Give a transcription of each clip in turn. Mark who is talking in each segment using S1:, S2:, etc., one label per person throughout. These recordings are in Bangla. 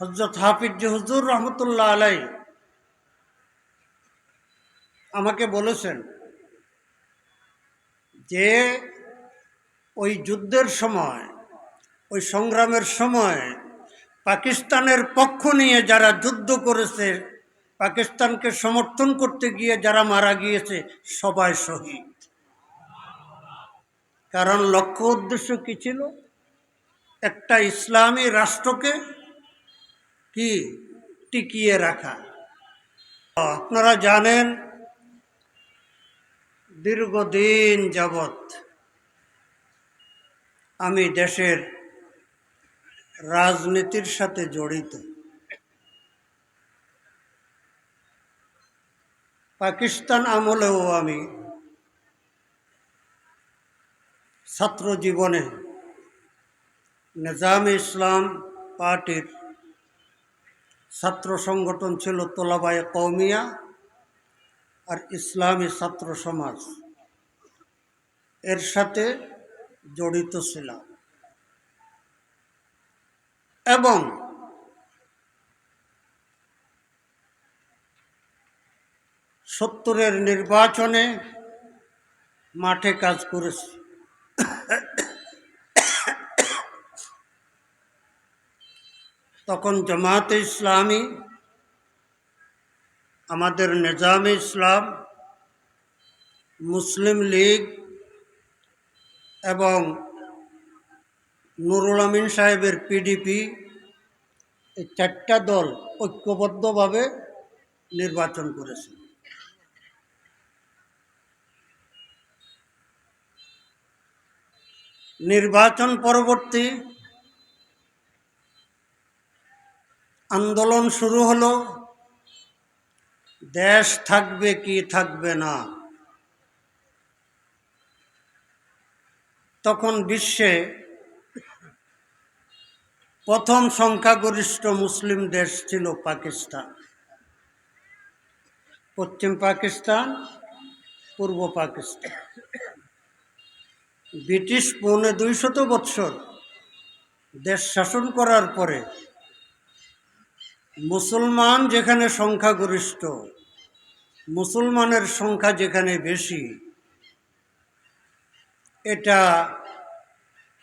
S1: হজরত হাফিজ হুজুর রহমতুল্লাহ আলাই আমাকে বলেছেন যে ওই যুদ্ধের সময়, ওই সংগ্রামের সময় পাকিস্তানের পক্ষ নিয়ে যারা যুদ্ধ করেছে, পাকিস্তানকে সমর্থন করতে গিয়ে যারা মারা গিয়েছে, সবাই শহীদ। কারণ লক্ষ্য উদ্দেশ্য কি ছিল? একটা ইসলামী রাষ্ট্রকে কি? টিকিয়ে রাখা। আপনারা জানেন, দীর্ঘদিন যাবৎ আমি দেশের রাজনীতির সাথে জড়িত। পাকিস্তান আমলেও আমি ছাত্র জীবনে নিজাম ইসলাম পার্টির ছাত্র সংগঠন ছিল তোলাবায় কৌমিয়া আর ইসলামী ছাত্র সমাজ। এর সাথে জড়িত ছিলাম। এবং সত্তরের নির্বাচনে মাঠে কাজ করেছি। তখন জামাতে ইসলামী, আমাদের নিজামে ইসলাম, মুসলিম লীগ এবং নুরুল আমিন সাহেবের পিডিপি এই চারটা দল ঐক্যবদ্ধভাবে নির্বাচন করেছে। নির্বাচন পরবর্তী আন্দোলন শুরু হলো। দেশ থাকবে কি থাকবে না। তখন বিশ্বে প্রথম সংখ্যাগরিষ্ঠ মুসলিম দেশ ছিল পাকিস্তান। পশ্চিম পাকিস্তান, পূর্ব পাকিস্তান। ব্রিটিশ পৌনে দুইশত বৎসর দেশ শাসন করার পরে মুসলমান যেখানে সংখ্যাগরিষ্ঠ, মুসলমানের সংখ্যা যেখানে বেশি, এটা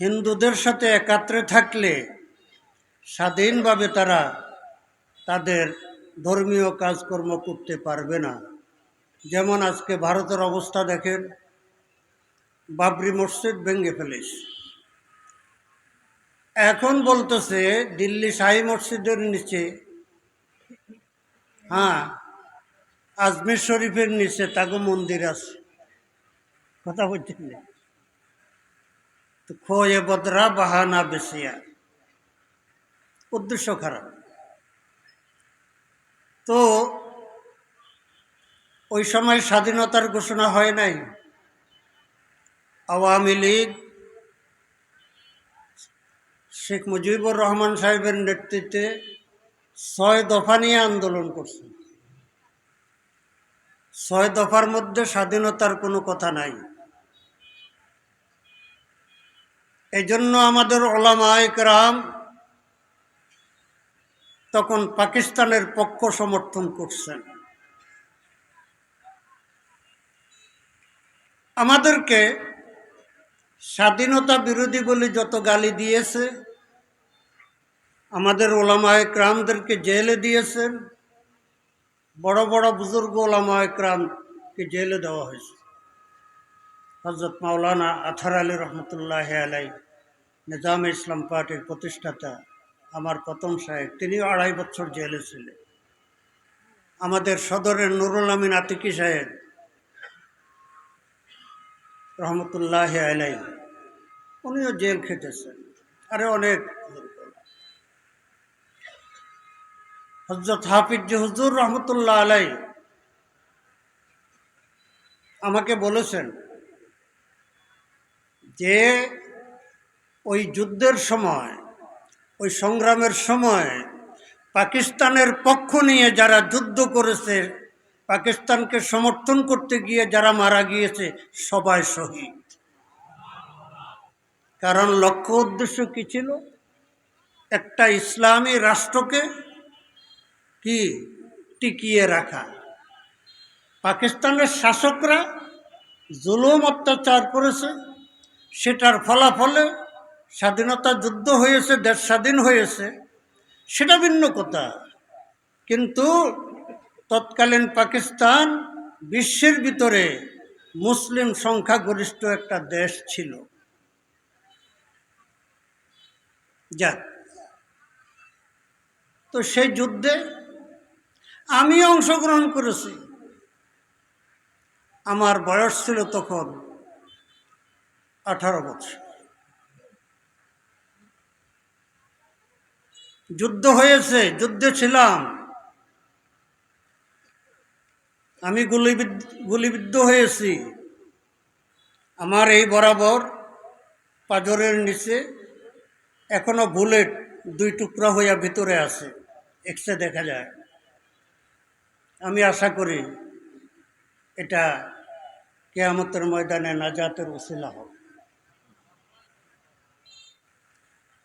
S1: হিন্দুদের সাথে একাত্রে থাকলে স্বাধীনভাবে তারা তাদের ধর্মীয় কাজকর্ম করতে পারবে না। যেমন আজকে ভারতের অবস্থা দেখেন, বাবরি মসজিদ ভেঙে ফেলিস এখন বলতেছে, দিল্লি শাহী মসজিদের নিচে হ্যাঁ আজমির শরীফের নিচে তাগো মন্দির আছে। কথা বলছেন না? তো খোয়ে বদরা বাহানা বেশিয়া। উদ্দেশ্য খারাপ। তো ওই সময় স্বাধীনতার ঘোষণা হয় নাই? আওয়ামী লীগ, শেখ মুজিবুর রহমান সাহেবের নেতৃত্বে ছয় দফা নিয়ে আন্দোলন করছে। ছয় দফার মধ্যে স্বাধীনতার কোনো কথা নাই। এই জন্য আমাদের ওলামা একরাম তখন পাকিস্তানের পক্ষ সমর্থন করছেন। আমাদেরকে স্বাধীনতা বিরোধী বলে যত গালি দিয়েছে আমাদের ওলামায় ক্রামদেরকে জেলে দিয়েছেন। বড় বড় বুজুর্গ ওলামায় ক্রামকে জেলে দেওয়া হয়েছে। হজরত মাওলানা আথার আলী রহমতুল্লাহ আলাই, নিজাম ইসলাম পার্টির প্রতিষ্ঠাতা, আমার প্রথম সাহেব, তিনিও আড়াই বছর জেলে ছিলেন। আমাদের সদরের নুরুল আমিন আতিকি সাহেব রহমতুল্লাহ আলাই, উনিও জেল খেটেছেন। আরে অনেক হজরত হাফিজ হুজুর রহমতুল্লাহ আলাই আমাকে বলেছেন যে ওই যুদ্ধের সময়, ওই সংগ্রামের সময় পাকিস্তানের পক্ষ নিয়ে যারা যুদ্ধ করেছে, পাকিস্তানকে সমর্থন করতে গিয়ে যারা মারা গিয়েছে, সবাই শহীদ। কারণ লক্ষ্য উদ্দেশ্য কি ছিল? একটা ইসলামী রাষ্ট্রকে কি টিকিয়ে রাখা। পাকিস্তানের শাসকরা জুলুম অত্যাচার করেছে। সেটার ফলাফলে স্বাধীনতা যুদ্ধ হয়েছে, দেশ স্বাধীন হয়েছে, সেটা ভিন্ন কথা। কিন্তু তৎকালীন পাকিস্তান বিশ্বের ভিতরে মুসলিম সংখ্যাগরিষ্ঠ একটা দেশ ছিল। যাক। তো সেই যুদ্ধে আমি অংশগ্রহণ করেছি। আমার বয়স ছিল তখন আঠারো বছর। যুদ্ধ হয়েছে, যুদ্ধে ছিলাম। আমি গুলিবিদ্ধ গুলিবিদ্ধ হয়েছি। আমার এই বরাবর পাজরের নিচে এখনও বুলেট দুই টুকরা হইয়া ভিতরে আছে। এক্সরে দেখা যায়। আমি আশা করি এটা কেয়ামতের ময়দানে নাজাতের ওসিলা হবে।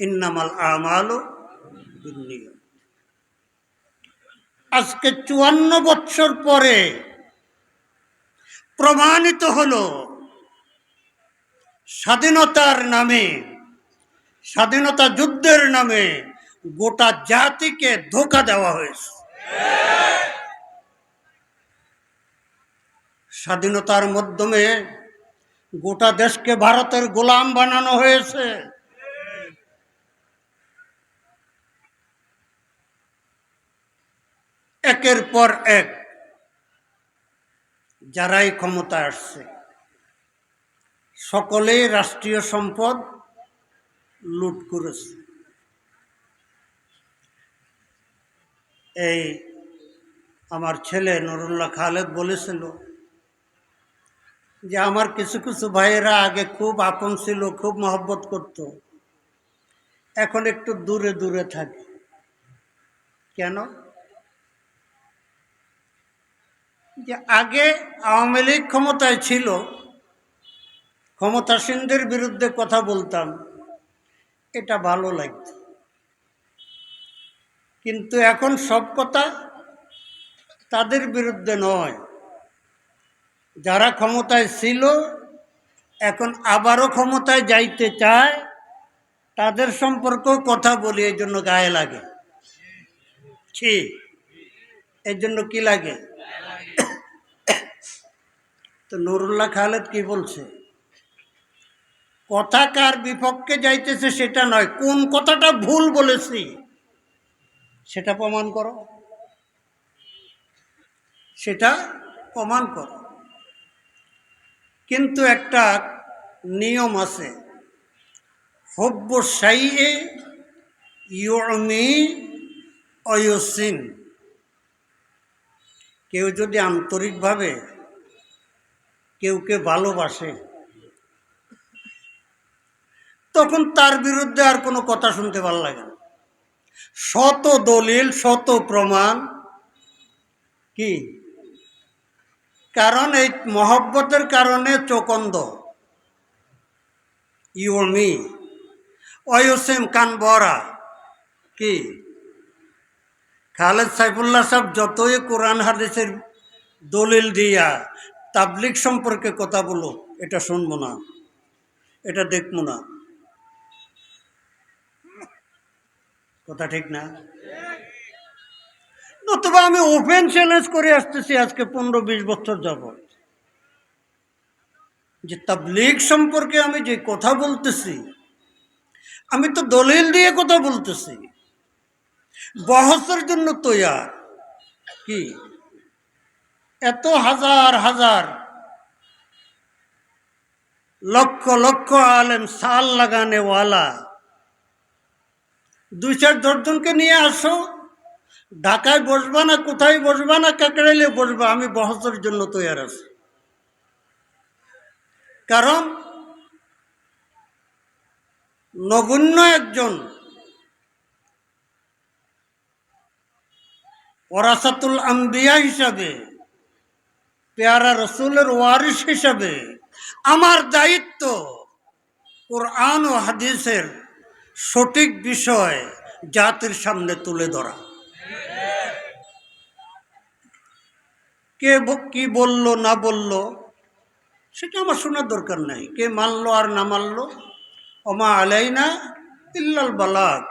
S1: ইন্নামাল বিনিয়োগ আজকে চুয়ান্ন বৎসর পরে প্রমাণিত হলো স্বাধীনতার নামে, স্বাধীনতা যুদ্ধের নামে গোটা জাতিকে ধোকা দেওয়া হয়েছে। স্বাধীনতার মাধ্যমে গোটা দেশকে ভারতের গোলাম বানানো হয়েছে। একের পর এক যারাই ক্ষমতা আসছে, সকলেই রাষ্ট্রীয় সম্পদ লুট করেছে। এই আমার ছেলে নুরুল্লাহ খালেদ বলেছিল যে আমার কিছু কিছু ভাইয়েরা আগে খুব আপন ছিল, খুব মহব্বত করত। এখন একটু দূরে দূরে থাকে। কেন? যে আগে আওয়ামী লীগ ক্ষমতায় ছিল, ক্ষমতাসীনদের বিরুদ্ধে কথা বলতাম, এটা ভালো লাগতো। কিন্তু এখন সব কথা তাদের বিরুদ্ধে নয়। যারা ক্ষমতায় ছিল, এখন আবারও ক্ষমতায় যাইতে চায়, তাদের সম্পর্কেও কথা বলি, এই জন্য গায়ে লাগে। ছি এর জন্য কি লাগে? তো নুরুল্লাহ খালেদ কি বলছে? কথা কার বিপক্ষে যাইতেছে সেটা নয়, কোন কথাটা ভুল বলেছি সেটা প্রমাণ করো। সেটা প্রমাণ করো। কিন্তু একটা নিয়ম আছে। হব্য ইয়মি অয়সিন। কেউ যদি আন্তরিকভাবে কেউকে ভালোবাসে, তখন তার বিরুদ্ধে আর কোনো কথা শুনতে ভালো লাগে না। শত দলিল, শত প্রমাণ, কি? কারণ এই মহব্বতের কারণে চোকন্দ ইউমি অয়ুসেম কান বরা। কি? খালেদ সাইফুল্লাহ সাহেব যতই কোরআন হাদিসের দলিল দিয়া তাবলিক সম্পর্কে কথা বলো, এটা শুনব না। এটা দেখব না। কথা ঠিক না? নতুবা আমি ওপেন চ্যালেঞ্জ করে আসতেছি আজকে পনেরো বিশ বছর যাব যে তাবলিগ সম্পর্কে আমি যে কথা বলতেছি, আমি তো দলিল দিয়ে কথা বলতেছি। বহসের জন্য তৈয়ার। কি? এত হাজার হাজার লক্ষ লক্ষ আলেম সাল লাগানেওয়ালা। দুই চার দশজনকে নিয়ে আসো ঢাকায় বসবা না, কোথায় বসবা না, কাকড়াইলে বসবা, আমি বহসের জন্য তৈয়ার আছি। কারণ নগণ্য একজন ওরাসাতুল আম্বিয়া হিসাবে, পেয়ারা রসুলের ওয়ারিস হিসাবে আমার দায়িত্ব কোরআন ও হাদিসের সঠিক বিষয় জাতির সামনে তুলে ধরা। কে কি বলল, না বলল, সেটা আমার শোনার দরকার নাই। কে মানলো আর না মানলো অমা আলাই না ইল্লাল বালাক